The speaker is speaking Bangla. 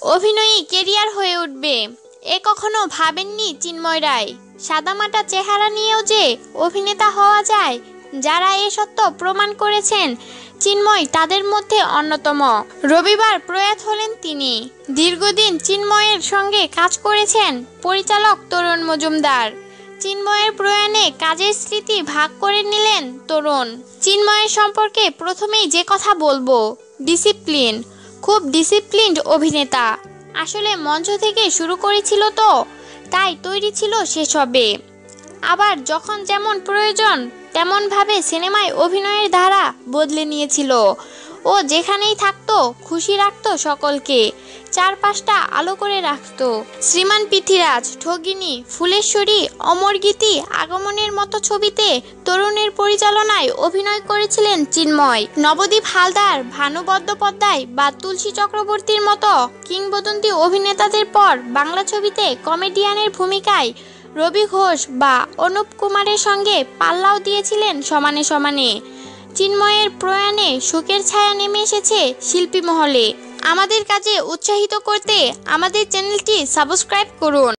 অভিনয়ী কেরিয়ার হয়ে উঠবে। এ কখনো ভাবেননি চিন্ময় রায়? সাদামাটা চেহারা নিয়েও যে অভিনেতা হওয়া যায়, যারা এ সত্য প্রমাণ করেছেন চিন্ময় তাদের মধ্যে অন্যতম। রবিবার প্রয়াত হলেন তিনি। দীর্ঘদিন চিন্ময়ের সঙ্গে কাজ করেছেন পরিচালক তরুণ মজুমদার। চিন্ময়ের প্রয়াণে কাজের স্মৃতি ভাগ করে নিলেন তরুণ। চিন্ময়ের সম্পর্কে প্রথমেই যে কথা বলব, ডিসিপ্লিন। খুব ডিসিপ্লিনড অভিনেতা। আসলে মঞ্চ থেকে শুরু করেছিল তো, তাই তৈরি ছিল সেসবে। আবার যখন যেমন প্রয়োজন, তেমনভাবে সিনেমায় অভিনয়ের ধারা বদলে নিয়েছিল। ও যেখানেই থাকতো, খুশি রাখতো সকলকে। চারপাশটা আলো করে রাখতো। শ্রীমান পৃথিরাজ ঠগিনী, ফুলেশ্বরী, অমরগীতি আগমনের মতো ছবিতে তরুণের পরিচালনায় অভিনয় করেছিলেন চিন্ময়। নবদ্বীপ হালদার, ভানু বন্দ্যোপাধ্যায় বা তুলসী চক্রবর্তীর মতো কিংবদন্তি অভিনেতাদের পর বাংলা ছবিতে কমেডিয়ানের ভূমিকায় রবি ঘোষ বা অনুপ কুমারের সঙ্গে পাল্লাও দিয়েছিলেন সমানে সমানে। চিন্ময়ের প্রয়াণে শোকের ছায়া নেমে এসেছে শিল্পী মহলে। আমাদের কাজে উৎসাহিত করতে আমাদের চ্যানেলটি সাবস্ক্রাইব করুন।